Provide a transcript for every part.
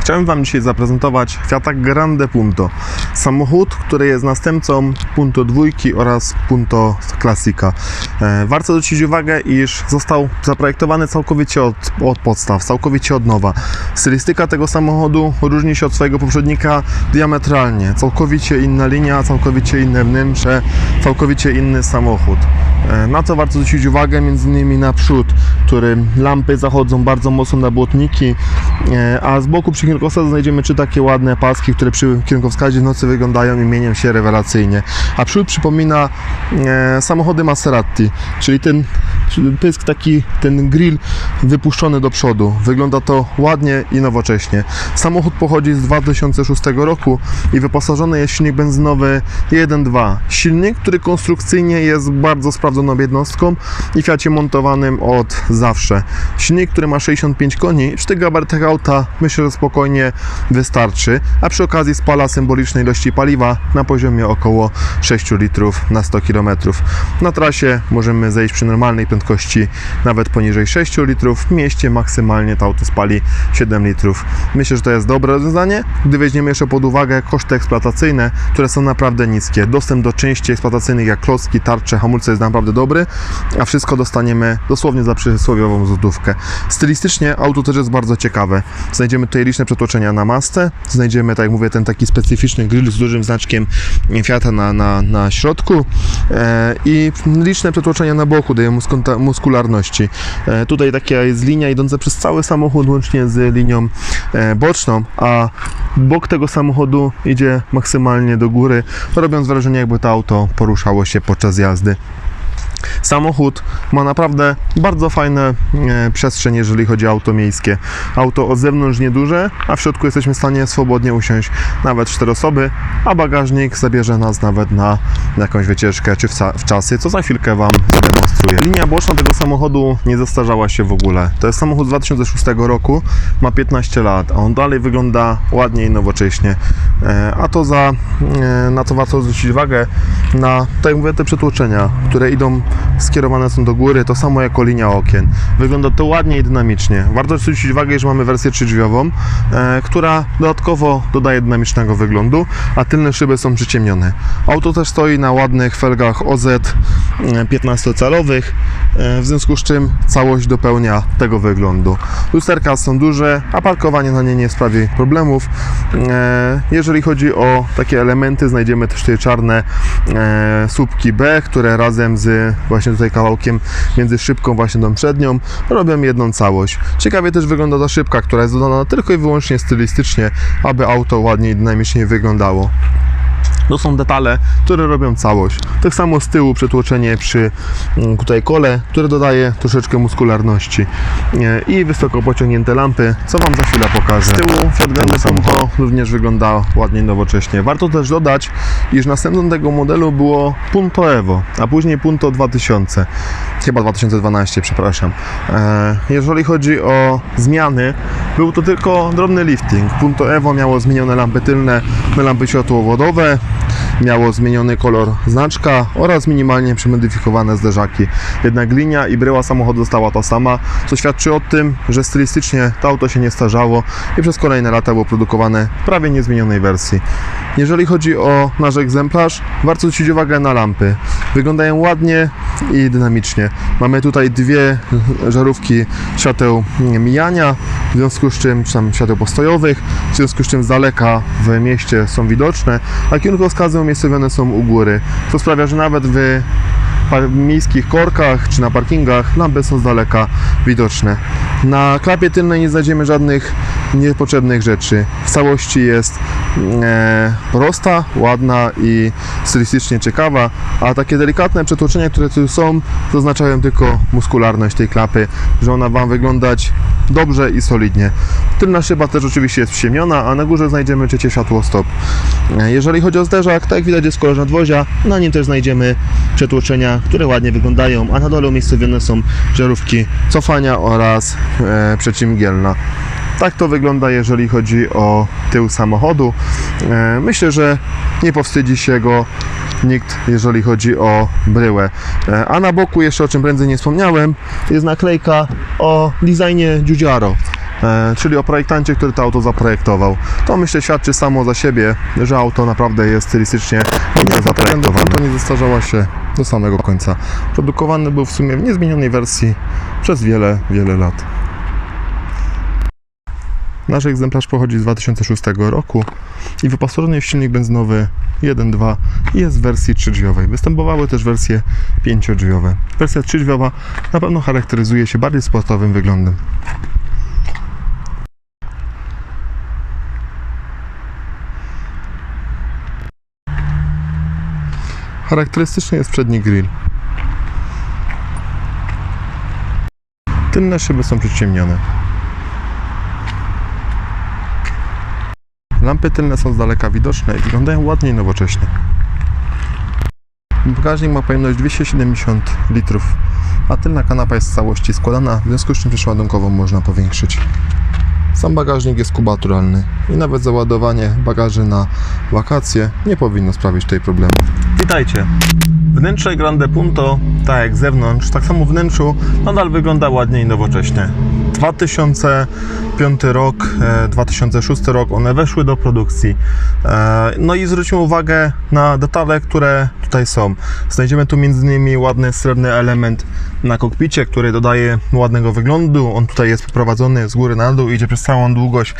Chciałem Wam dzisiaj zaprezentować Fiata Grande Punto. Samochód, który jest następcą Punto dwójki oraz Punto Classica. E, warto zwrócić uwagę, iż został zaprojektowany całkowicie od, od podstaw, całkowicie od nowa. Stylistyka tego samochodu różni się od swojego poprzednika diametralnie. Całkowicie inna linia, całkowicie inne wnętrze, całkowicie inny samochód. E, Na co warto zwrócić uwagę? Między innymi na przód, który lampy zachodzą bardzo mocno na błotniki, e, a z boku przy kierunkowskazie znajdziemy trzy takie ładne paski, które przy kierunkowskazie w nocy wyglądają i mienią się rewelacyjnie. A przód przypomina e, samochody Maserati, czyli ten pysk taki, ten grill wypuszczony do przodu. Wygląda to ładnie i nowocześnie. Samochód pochodzi z 2006 roku i wyposażony jest silnik benzynowy 1.2. Silnik, który konstrukcyjnie jest bardzo sprawdzoną jednostką i Fiacie montowanym od zawsze. Silnik, który ma 65 koni, przy tych gabarytach auta myślę, że spokojnie wystarczy, a przy okazji spala symboliczne ilości paliwa na poziomie około 6 litrów na 100 km. Na trasie możemy zejść przy normalnej prędkości nawet poniżej 6 litrów, w mieście maksymalnie to auto spali 7 litrów. Myślę, że to jest dobre rozwiązanie, gdy weźmiemy jeszcze pod uwagę koszty eksploatacyjne, które są naprawdę niskie. Dostęp do części eksploatacyjnych jak klocki, tarcze, hamulce jest naprawdę dobry, a wszystko dostaniemy dosłownie za przysłowiową złotówkę. Stylistycznie auto też jest bardzo ciekawe. Znajdziemy tutaj liczne przetłoczenia na masce, znajdziemy, tak jak mówię, ten taki specyficzny grill z dużym znaczkiem Fiata na, na, na środku e, i liczne przetłoczenia na boku dają muskularności. E, tutaj taka jest linia idąca przez cały samochód, łącznie z linią e, boczną, a bok tego samochodu idzie maksymalnie do góry, robiąc wrażenie, jakby to auto poruszało się podczas jazdy. Samochód ma naprawdę bardzo fajne e, przestrzeń, jeżeli chodzi o auto miejskie. Auto od zewnątrz nieduże, a w środku jesteśmy w stanie swobodnie usiąść nawet cztery osoby, a bagażnik zabierze nas nawet na jakąś wycieczkę czy w, w czasy, co za chwilkę Wam zademonstruję. Linia boczna tego samochodu nie zastarzała się w ogóle. To jest samochód z 2006 roku, ma 15 lat, a on dalej wygląda ładnie i nowocześnie. E, A to za, e, na to warto zwrócić uwagę, na, tak mówię, te przetłoczenia, które idą, skierowane są do góry, to samo jako linia okien. Wygląda to ładnie i dynamicznie. Warto zwrócić uwagę, że mamy wersję trzydrzwiową, e, która dodatkowo dodaje dynamicznego wyglądu, a tylne szyby są przyciemnione. Auto też stoi na ładnych felgach OZ e, 15-calowych, e, w związku z czym całość dopełnia tego wyglądu. Lusterka są duże, a parkowanie na nie nie sprawi problemów. E, Jeżeli chodzi o takie elementy, znajdziemy też tutaj czarne e, słupki B, które razem z właśnie tutaj kawałkiem między szybką właśnie tą przednią robią jedną całość. Ciekawie też wygląda ta szybka, która jest dodana tylko i wyłącznie stylistycznie, aby auto ładniej i dynamicznie wyglądało. To są detale, które robią całość. Tak samo z tyłu przetłoczenie przy mm, tutaj kole, które dodaje troszeczkę muskularności. E, I wysoko pociągnięte lampy, co Wam za chwilę pokażę. Z tyłu Fiat Grande Punto również wygląda ładnie nowocześnie. Warto też dodać, iż następcą tego modelu było Punto Evo, a później Punto 2000. Chyba 2012, przepraszam. E, Jeżeli chodzi o zmiany, był to tylko drobny lifting. Punto Evo miało zmienione lampy tylne na lampy światłowodowe, miało zmieniony kolor znaczka oraz minimalnie przemodyfikowane zderzaki. Jednak linia i bryła samochodu została ta sama, co świadczy o tym, że stylistycznie to auto się nie starzało i przez kolejne lata było produkowane w prawie niezmienionej wersji. Jeżeli chodzi o nasz egzemplarz, warto zwrócić uwagę na lampy. Wyglądają ładnie i dynamicznie. Mamy tutaj dwie żarówki świateł mijania, w związku z czym, czy tam świateł postojowych, w związku z czym z daleka w mieście są widoczne, a kierunkowskazy umiejscowione są u góry, co sprawia, że nawet w miejskich korkach czy na parkingach lampy są z daleka widoczne. Na klapie tylnej nie znajdziemy żadnych niepotrzebnych rzeczy. W całości jest e, prosta, ładna i stylistycznie ciekawa, a takie delikatne przetłoczenia, które tu są, zaznaczają tylko muskularność tej klapy, że ona Wam wyglądać dobrze i solidnie. Tylna szyba też oczywiście jest przyciemniona, a na górze znajdziemy trzecie światło stop. E, Jeżeli chodzi o zderzak, tak jak widać jest kolor nadwozia, na nim też znajdziemy przetłoczenia, które ładnie wyglądają, a na dole umiejscowione są żarówki cofania oraz e, przeciwmgielna. Tak to wygląda, jeżeli chodzi o tył samochodu. E, Myślę, że nie powstydzi się go nikt, jeżeli chodzi o bryłę. E, A na boku, jeszcze o czym prędzej nie wspomniałem, jest naklejka o designie Giugiaro. e, czyli o projektancie, który to auto zaprojektował. To myślę świadczy samo za siebie, że auto naprawdę jest stylistycznie nie zaprojektowane. To nie zestarzała się do samego końca. Produkowany był w sumie w niezmienionej wersji przez wiele, wiele lat. Nasz egzemplarz pochodzi z 2006 roku i wyposażony jest w silnik benzynowy 1.2 i jest w wersji trzydrzwiowej. Występowały też wersje pięciodrzwiowe. Wersja trzydrzwiowa na pewno charakteryzuje się bardziej sportowym wyglądem. Charakterystyczny jest przedni grill. Tylne szyby są przyciemnione. Lampy tylne są z daleka widoczne i wyglądają ładnie i nowocześnie. Bagażnik ma pojemność 270 litrów, a tylna kanapa jest w całości składana, w związku z czym przeładunkową można powiększyć. Sam bagażnik jest kubaturalny i nawet załadowanie bagaży na wakacje nie powinno sprawić tutaj problemu. Witajcie! Wnętrze Grande Punto, tak jak zewnątrz, tak samo wnętrzu, nadal wygląda ładnie i nowocześnie. 2005 rok, e, 2006 rok, one weszły do produkcji. E, No i zwróćmy uwagę na detale, które tutaj są. Znajdziemy tu m.in. ładny srebrny element na kokpicie, który dodaje ładnego wyglądu. On tutaj jest poprowadzony z góry na dół, idzie przez całą długość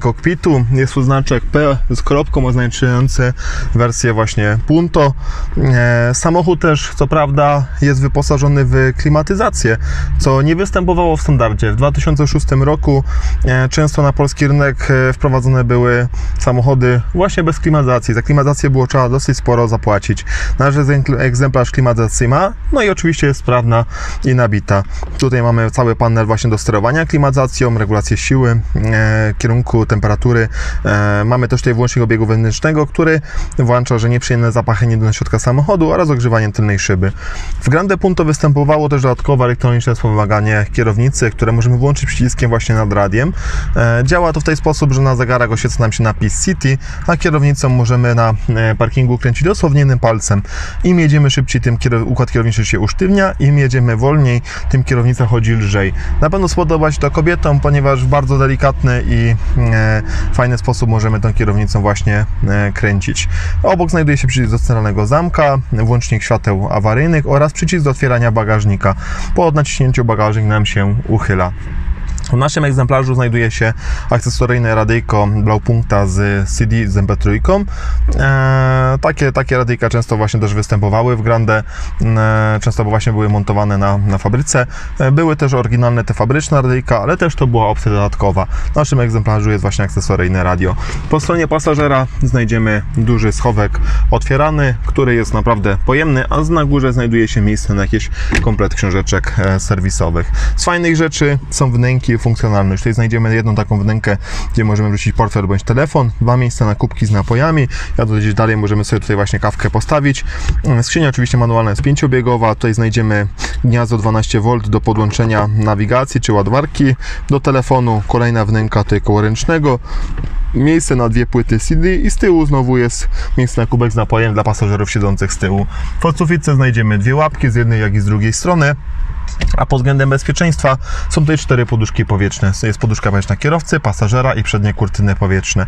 kokpitu. Jest tu znaczek P z kropką oznaczający wersję właśnie Punto. E, Samochód też, co prawda, jest wyposażony w klimatyzację, co nie występowało w standardzie. W 2006 roku e, często na polski rynek e, wprowadzone były samochody właśnie bez klimatyzacji. Za klimatyzację było trzeba dosyć sporo zapłacić. Egzempl- egzemplarz klimatyzacji ma, no i oczywiście jest sprawna i nabita. Tutaj mamy cały panel właśnie do sterowania klimatyzacją, regulację siły, e, kierunku temperatury. E, mamy też tutaj włącznik obiegu wewnętrznego, który włącza, że nieprzyjemne zapachy nie do środka samochodu oraz ogrzewanie tylnej szyby. W Grande Punto występowało też dodatkowe elektroniczne wspomaganie kierownicy, które możemy włączyć przyciskiem właśnie nad radiem. E, działa to w ten sposób, że na zegarach oświeca nam się napis City, a kierownicą możemy na e, parkingu kręcić dosłownie jednym palcem. Im jedziemy szybciej, tym układ kierowniczy się usztywnia, im jedziemy wolniej, tym kierownica chodzi lżej. Na pewno spodoba się to kobietom, ponieważ w bardzo delikatny i e, fajny sposób możemy tą kierownicą właśnie kręcić. Obok znajduje się przycisk do centralnego zamka, włącznik świateł awaryjnych oraz przycisk do otwierania bagażnika. Po naciśnięciu bagażnik nam się uchyla. W naszym egzemplarzu znajduje się akcesoryjne radyjko Blaupunkta z CD z MP3. Eee, takie, takie radyjka często właśnie też występowały w Grande, eee, często właśnie były montowane na, na fabryce. Eee, były też oryginalne te fabryczne radyjka, ale też to była opcja dodatkowa. W naszym egzemplarzu jest właśnie akcesoryjne radio. Po stronie pasażera znajdziemy duży schowek otwierany, który jest naprawdę pojemny, a na górze znajduje się miejsce na jakiś komplet książeczek e, serwisowych. Z fajnych rzeczy są wnęki funkcjonalność. Tutaj znajdziemy jedną taką wnękę, gdzie możemy wrzucić portfel bądź telefon, dwa miejsca na kubki z napojami. Ja gdzieś dalej możemy sobie tutaj właśnie kawkę postawić. Mm, Skrzynia oczywiście manualna jest pięciobiegowa. Tutaj znajdziemy gniazdo 12V do podłączenia nawigacji czy ładwarki do telefonu. Kolejna wnęka tutaj koło ręcznego miejsce na dwie płyty CD i z tyłu znowu jest miejsce na kubek z napojem dla pasażerów siedzących z tyłu. W podsufitce znajdziemy dwie łapki z jednej jak i z drugiej strony. A pod względem bezpieczeństwa są tutaj cztery poduszki powietrzne. Jest poduszka powietrzna kierowcy, pasażera i przednie kurtyny powietrzne.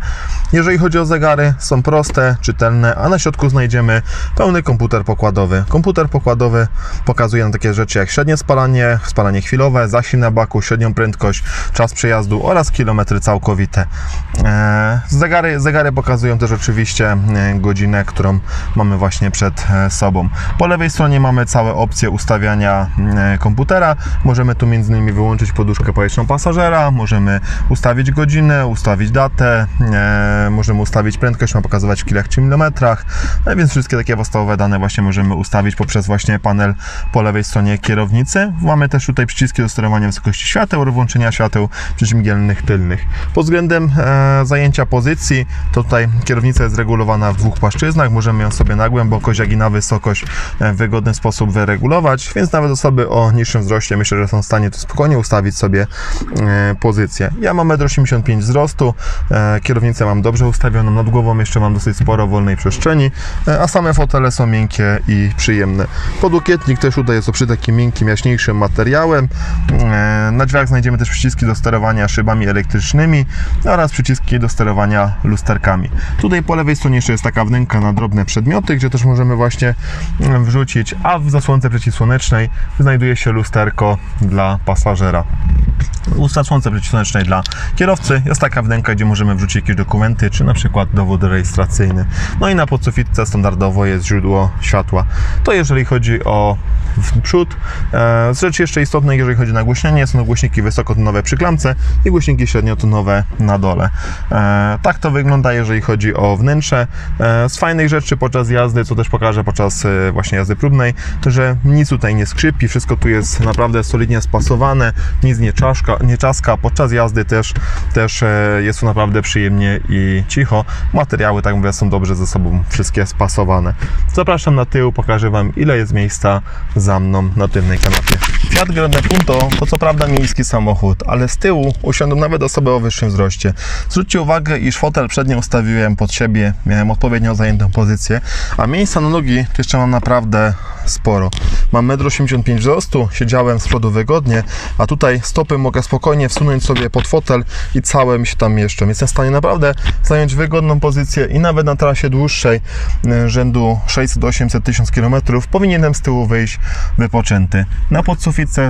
Jeżeli chodzi o zegary, są proste, czytelne, a na środku znajdziemy pełny komputer pokładowy. Komputer pokładowy pokazuje nam takie rzeczy jak średnie spalanie, spalanie chwilowe, zasilanie na baku, średnią prędkość, czas przejazdu oraz kilometry całkowite. Eee, Zegary, zegary pokazują też oczywiście e, godzinę, którą mamy właśnie przed e, sobą. Po lewej stronie mamy całe opcje ustawiania e, komputera. Możemy tu innymi wyłączyć poduszkę powietrzną pasażera, możemy ustawić godzinę, ustawić datę, e, możemy ustawić prędkość, ma pokazywać w kilach czy milimetrach, no więc wszystkie takie podstawowe dane właśnie możemy ustawić poprzez właśnie panel po lewej stronie kierownicy. Mamy też tutaj przyciski do sterowania wysokości świateł włączenia świateł przeciwmgielnych tylnych. Pod względem e, zajęcia pozycji, to tutaj kierownica jest regulowana w dwóch płaszczyznach, możemy ją sobie na głębokość, jak i na wysokość e, w wygodny sposób wyregulować, więc nawet osoby o niższym wzroście myślę, że są w stanie tu spokojnie ustawić sobie e, pozycję. Ja mam 1,85 m wzrostu, e, kierownicę mam dobrze ustawioną, nad głową jeszcze mam dosyć sporo wolnej przestrzeni, e, a same fotele są miękkie i przyjemne. Podłokietnik też tutaj jest przy takim miękkim, jaśniejszym materiałem. Na drzwiach znajdziemy też przyciski do sterowania szybami elektrycznymi oraz przyciski do sterowania lusterkami. Tutaj po lewej stronie jeszcze jest taka wnęka na drobne przedmioty, gdzie też możemy właśnie mm, wrzucić, a w zasłonce przeciwsłonecznej znajduje się lusterko dla pasażera. U zasłonce przeciwsłonecznej dla kierowcy jest taka wnęka, gdzie możemy wrzucić jakieś dokumenty, czy na przykład dowód rejestracyjny. No i na podsufitce standardowo jest źródło światła. To jeżeli chodzi o w przód. E, Z rzeczy jeszcze istotnej, jeżeli chodzi o nagłośnienie, są głośniki wysokotonowe przy klamce i głośniki średniotonowe na dole. E, Tak to wygląda, jeżeli chodzi o wnętrze. E, Z fajnych rzeczy podczas jazdy, co też pokażę podczas właśnie jazdy próbnej, że nic tutaj nie skrzypi, wszystko tu jest naprawdę solidnie spasowane, nic nie czaszka, nie czaska. Podczas jazdy też, też jest tu naprawdę przyjemnie i cicho. Materiały, tak mówię, są dobrze ze sobą wszystkie spasowane. Zapraszam na tył, pokażę Wam ile jest miejsca za mną na tylnej kanapie. Fiat Grande Punto to co prawda miejski samochód, ale z tyłu usiądą nawet osoby o wyższym wzroście. Zwróćcie uwagę, iż fotel przednio ustawiłem pod siebie, miałem odpowiednio zajętą pozycję, a miejsca na nogi jeszcze mam naprawdę sporo. Mam 1,85 m wzrostu, siedziałem z przodu wygodnie, a tutaj stopy mogę spokojnie wsunąć sobie pod fotel i całe mi się tam mieszczą. Jestem w stanie naprawdę zająć wygodną pozycję i nawet na trasie dłuższej, e, rzędu 600-800 tysiąc km, powinienem z tyłu wyjść wypoczęty. Na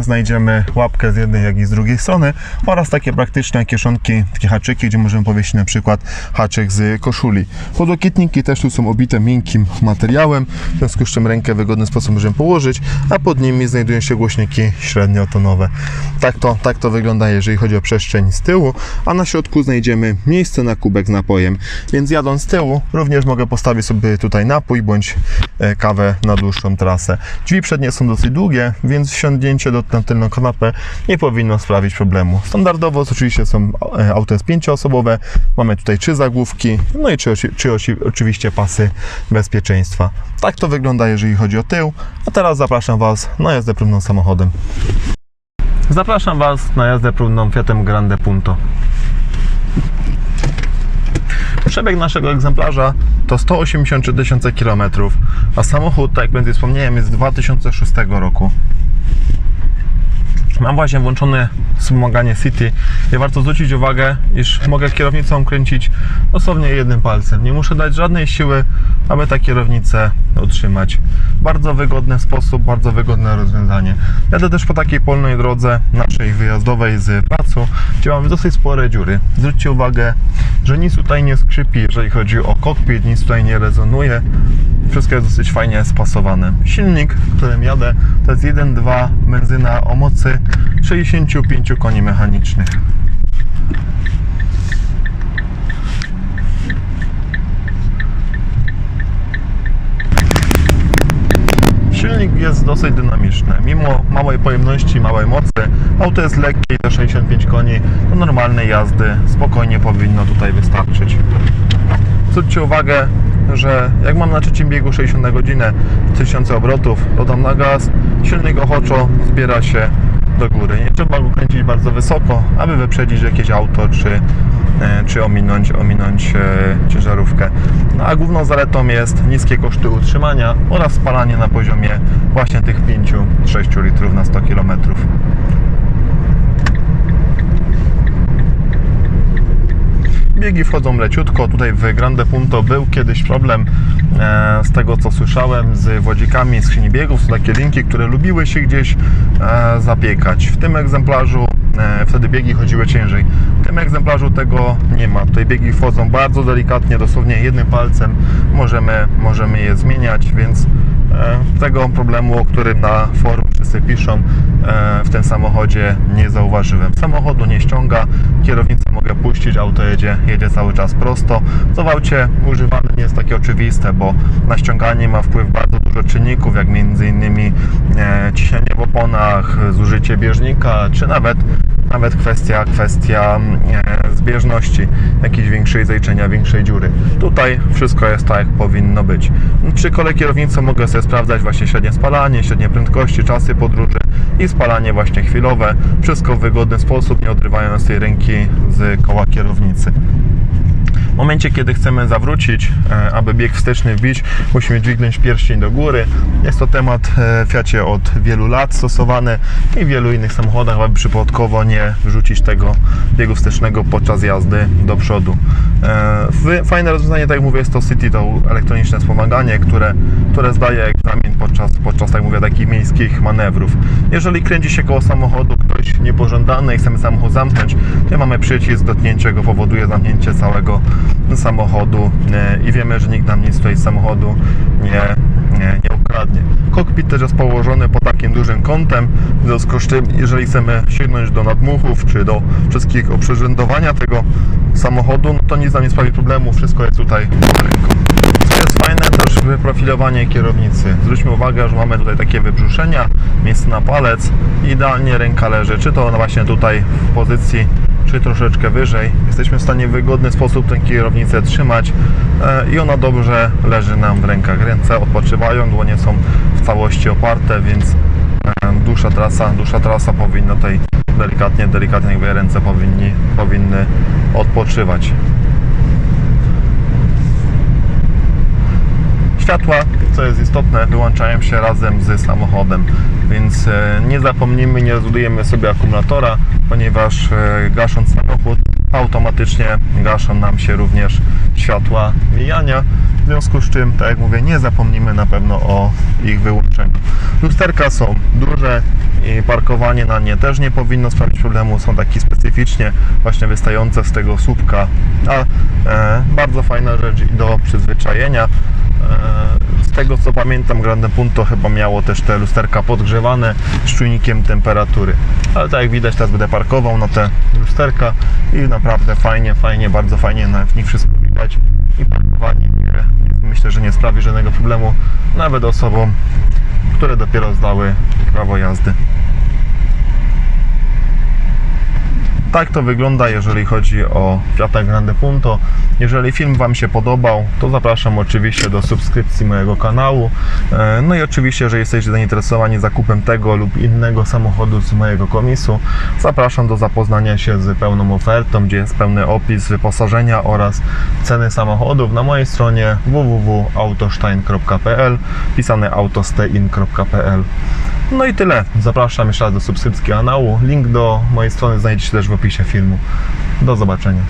znajdziemy łapkę z jednej, jak i z drugiej strony oraz takie praktyczne kieszonki, takie haczyki, gdzie możemy powiesić na przykład haczyk z koszuli. Podłokietniki też tu są obite miękkim materiałem, w związku z czym rękę w wygodny sposób możemy położyć, a pod nimi znajdują się głośniki średniotonowe. Tak to, tak to wygląda, jeżeli chodzi o przestrzeń z tyłu, a na środku znajdziemy miejsce na kubek z napojem, więc jadąc z tyłu również mogę postawić sobie tutaj napój bądź e, kawę na dłuższą trasę. Drzwi przednie są dosyć długie, więc wsiądnięcie do, na tylną kanapę nie powinno sprawić problemu. Standardowo oczywiście są e, auto jest pięcioosobowe, mamy tutaj trzy zagłówki, no i trzy osi- oczywiście pasy bezpieczeństwa. Tak to wygląda, jeżeli chodzi o tył, a teraz zapraszam Was na jazdę próbną samochodem. Zapraszam Was na jazdę próbną Fiatem Grande Punto. Przebieg naszego egzemplarza to 183 tysiące km, a samochód, tak jak będzie wspomniałem, jest z 2006 roku. Mam właśnie włączone wspomaganie City i warto zwrócić uwagę, iż mogę kierownicą kręcić dosłownie jednym palcem. Nie muszę dać żadnej siły, aby tę kierownicę utrzymać. Bardzo wygodny sposób, bardzo wygodne rozwiązanie. Jadę też po takiej polnej drodze naszej wyjazdowej z placu, gdzie mamy dosyć spore dziury. Zwróćcie uwagę, że nic tutaj nie skrzypi, jeżeli chodzi o kokpit, nic tutaj nie rezonuje. Wszystko jest dosyć fajnie spasowane. Silnik, którym jadę, to jest 1.2 benzyna o mocy 65 koni mechanicznych. Silnik jest dosyć dynamiczny. Mimo małej pojemności, małej mocy, auto jest lekkie te 65 koni do normalnej jazdy spokojnie powinno tutaj wystarczyć. Zwróćcie uwagę, że jak mam na trzecim biegu 60 na godzinę 1000 obrotów, dodam na gaz, silnik ochoczo zbiera się do góry. Nie trzeba go kręcić bardzo wysoko, aby wyprzedzić jakieś auto czy, e, czy ominąć, ominąć e, ciężarówkę. No, a główną zaletą jest niskie koszty utrzymania oraz spalanie na poziomie właśnie tych 5-6 litrów na 100 km. Biegi wchodzą leciutko. Tutaj w Grande Punto był kiedyś problem e, z tego co słyszałem z wodzikami skrzyni biegów. Są takie linki, które lubiły się gdzieś e, zapiekać. W tym egzemplarzu e, wtedy biegi chodziły ciężej. W tym egzemplarzu tego nie ma. Tutaj biegi wchodzą bardzo delikatnie, dosłownie jednym palcem możemy, możemy je zmieniać, więc e, tego problemu, o którym na forum wszyscy piszą, e, w tym samochodzie nie zauważyłem. Samochodu nie ściąga, kierownicę mogę puścić, auto jedzie, jedzie cały czas prosto. Co w aucie używane nie jest takie oczywiste, bo na ściąganie ma wpływ bardzo dużo czynników, jak innymi e, ciśnienie w oponach, zużycie bieżnika, czy nawet nawet kwestia, kwestia e, zbieżności, jakiejś większej zajczenia, większej dziury. Tutaj wszystko jest tak, jak powinno być. Przy kole kierownicy mogę sobie sprawdzać właśnie średnie spalanie, średnie prędkości, czasy podróży i spalanie właśnie chwilowe. Wszystko w wygodny sposób, nie odrywając tej ręki z koła kierownicy. W momencie, kiedy chcemy zawrócić, e, aby bieg wsteczny wbić, musimy dźwignąć pierścień do góry. Jest to temat e, w Fiacie od wielu lat stosowany i w wielu innych samochodach, aby przypadkowo nie wrzucić tego biegu wstecznego podczas jazdy do przodu. E, Fajne rozwiązanie, tak jak mówię, jest to City, to elektroniczne wspomaganie, które, które zdaje egzamin podczas, podczas, tak mówię, takich miejskich manewrów. Jeżeli kręci się koło samochodu ktoś niepożądany i chcemy samochód zamknąć, to mamy przycisk, dotknięcie go powoduje zamknięcie całego samochodu e, i wiemy, że nikt nam nic tutaj z samochodu nie, nie, nie ukradnie. Kokpit też jest położony pod takim dużym kątem, w związku z czym, jeżeli chcemy sięgnąć do nadmuchów, czy do wszystkich oprzyrządowania tego samochodu, no to nic nam nie sprawi problemu, wszystko jest tutaj ręką. Wyprofilowanie kierownicy. Zwróćmy uwagę, że mamy tutaj takie wybrzuszenia, miejsce na palec idealnie ręka leży, czy to właśnie tutaj w pozycji, czy troszeczkę wyżej. Jesteśmy w stanie w wygodny sposób tę kierownicę trzymać e, i ona dobrze leży nam w rękach. Ręce odpoczywają, dłonie są w całości oparte, więc e, dłuższa trasa, dłuższa trasa powinna tutaj delikatnie, delikatnie jakby ręce powinni, powinny odpoczywać. Światła, co jest istotne, wyłączają się razem z samochodem, więc e, nie zapomnijmy, nie rozładujemy sobie akumulatora, ponieważ e, gasząc samochód, automatycznie gaszą nam się również światła mijania. W związku z czym, tak jak mówię, nie zapomnijmy na pewno o ich wyłączeniu. Lusterka są duże i parkowanie na nie też nie powinno sprawić problemu. Są takie specyficznie właśnie wystające z tego słupka, a e, bardzo fajna rzecz do przyzwyczajenia. E, Z tego co pamiętam, Grande Punto chyba miało też te lusterka podgrzewane z czujnikiem temperatury. Ale tak jak widać, teraz będę parkował na te lusterka i naprawdę fajnie, fajnie, bardzo fajnie na nich wszystko widać i parkowanie nie, myślę, że nie sprawi żadnego problemu nawet osobom, które dopiero zdały prawo jazdy. Tak to wygląda, jeżeli chodzi o Fiata Grande Punto. Jeżeli film Wam się podobał, to zapraszam oczywiście do subskrypcji mojego kanału. E, No i oczywiście, jeżeli jesteście zainteresowani zakupem tego lub innego samochodu z mojego komisu, zapraszam do zapoznania się z pełną ofertą, gdzie jest pełny opis wyposażenia oraz ceny samochodów na mojej stronie www.autostein.pl pisane autostein.pl no i tyle. Zapraszam jeszcze raz do subskrypcji kanału. Link do mojej strony znajdziecie też w opisie filmu. Do zobaczenia.